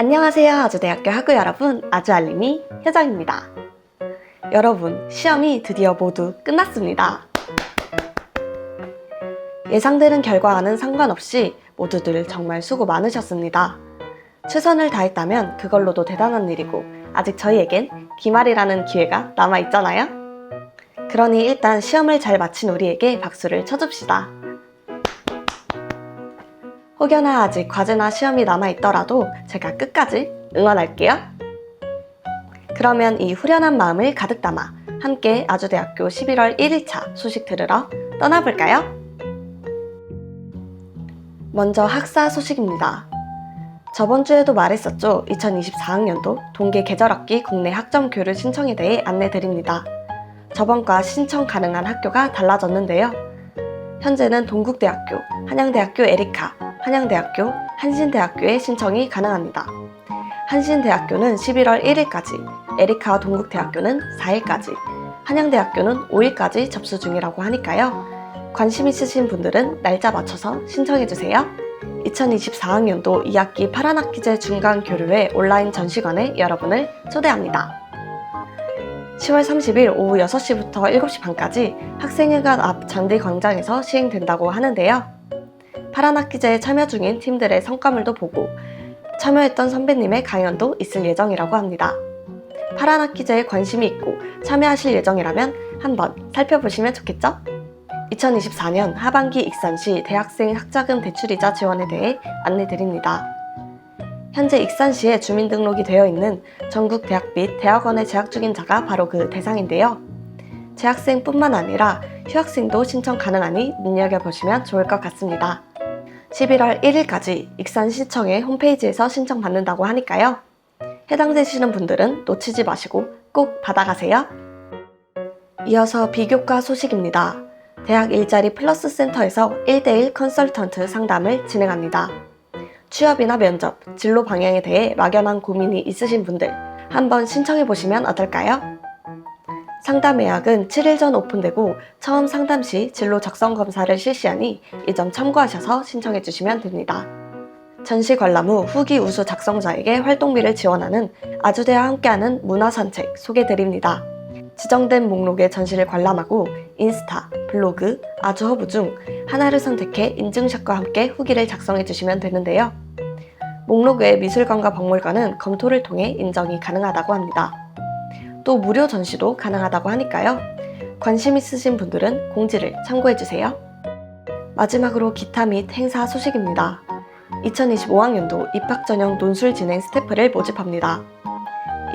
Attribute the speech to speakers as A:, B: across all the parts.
A: 안녕하세요 아주대학교 학우 여러분. 아주알림이 효정입니다. 여러분 시험이 드디어 모두 끝났습니다. 예상되는 결과와는 상관없이 모두들 정말 수고 많으셨습니다. 최선을 다했다면 그걸로도 대단한 일이고 아직 저희에겐 기말이라는 기회가 남아있잖아요? 그러니 일단 시험을 잘 마친 우리에게 박수를 쳐줍시다 혹여나 아직 과제나 시험이 남아있더라도 제가 끝까지 응원할게요. 그러면 이 후련한 마음을 가득 담아 함께 아주대학교 11월 1일차 소식 들으러 떠나볼까요? 먼저 학사 소식입니다. 저번 주에도 말했었죠. 2024학년도 동계 계절학기 국내 학점 교류 신청에 대해 안내드립니다. 저번과 신청 가능한 학교가 달라졌는데요. 현재는 동국대학교, 한양대학교 에리카, 한양대학교, 한신대학교에 신청이 가능합니다. 한신대학교는 11월 1일까지, 에리카와 동국대학교는 4일까지, 한양대학교는 5일까지 접수 중이라고 하니까요. 관심 있으신 분들은 날짜 맞춰서 신청해주세요. 2024학년도 2학기 파란학기제 중간 교류회 온라인 전시관에 여러분을 초대합니다. 10월 30일 오후 6시부터 7시 반까지 학생회관 앞 잔디 광장에서 시행된다고 하는데요. 파란학기제에 참여 중인 팀들의 성과물도 보고 참여했던 선배님의 강연도 있을 예정이라고 합니다. 파란학기제에 관심이 있고 참여하실 예정이라면 한번 살펴보시면 좋겠죠? 2024년 하반기 익산시 대학생 학자금 대출이자 지원에 대해 안내드립니다. 현재 익산시에 주민등록이 되어 있는 전국 대학 및 대학원에 재학 중인 자가 바로 그 대상인데요. 재학생뿐만 아니라 휴학생도 신청 가능하니 눈여겨보시면 좋을 것 같습니다. 11월 1일까지 익산시청의 홈페이지에서 신청받는다고 하니까요. 해당되시는 분들은 놓치지 마시고 꼭 받아가세요. 이어서 비교과 소식입니다. 대학 일자리 플러스 센터에서 1대1 컨설턴트 상담을 진행합니다. 취업이나 면접, 진로 방향에 대해 막연한 고민이 있으신 분들 한번 신청해 보시면 어떨까요? 상담 예약은 7일 전 오픈되고 처음 상담 시 진로 적성 검사를 실시하니 이 점 참고하셔서 신청해 주시면 됩니다. 전시 관람 후 후기 우수 작성자에게 활동비를 지원하는 아주대와 함께하는 문화산책 소개드립니다. 지정된 목록의 전시를 관람하고 인스타, 블로그, 아주허브 중 하나를 선택해 인증샷과 함께 후기를 작성해 주시면 되는데요. 목록 외 미술관과 박물관은 검토를 통해 인정이 가능하다고 합니다. 또 무료 전시도 가능하다고 하니까요. 관심 있으신 분들은 공지를 참고해 주세요. 마지막으로 기타 및 행사 소식입니다. 2025학년도 입학 전형 논술 진행 스태프를 모집합니다.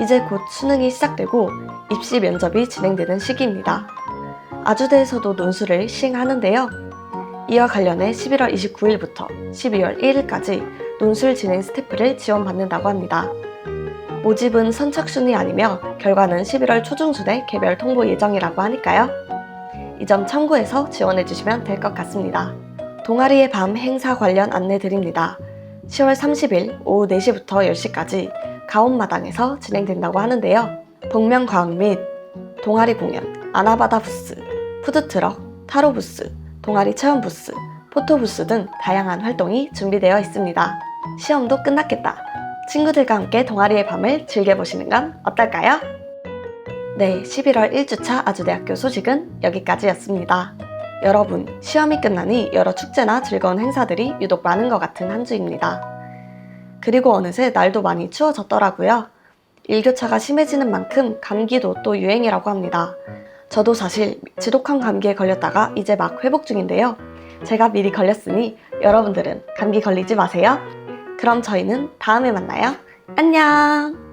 A: 이제 곧 수능이 시작되고 입시 면접이 진행되는 시기입니다. 아주대에서도 논술을 시행하는데요. 이와 관련해 11월 29일부터 12월 1일까지 논술 진행 스태프를 지원받는다고 합니다. 모집은 선착순이 아니며 결과는 11월 초중순에 개별 통보 예정이라고 하니까요. 이 점 참고해서 지원해 주시면 될 것 같습니다. 동아리의 밤 행사 관련 안내 드립니다. 10월 30일 오후 4시부터 10시까지 가온마당에서 진행된다고 하는데요. 복면과학 및 동아리 공연, 아나바다 부스, 푸드트럭, 타로 부스, 동아리 체험 부스, 포토 부스 등 다양한 활동이 준비되어 있습니다. 시험도 끝났겠다. 친구들과 함께 동아리의 밤을 즐겨보시는 건 어떨까요? 네, 11월 1주차 아주대학교 소식은 여기까지였습니다. 여러분, 시험이 끝나니 여러 축제나 즐거운 행사들이 유독 많은 것 같은 한 주입니다. 그리고 어느새 날도 많이 추워졌더라고요. 일교차가 심해지는 만큼 감기도 또 유행이라고 합니다. 저도 사실 지독한 감기에 걸렸다가 이제 막 회복 중인데요. 제가 미리 걸렸으니 여러분들은 감기 걸리지 마세요. 그럼 저희는 다음에 만나요. 안녕!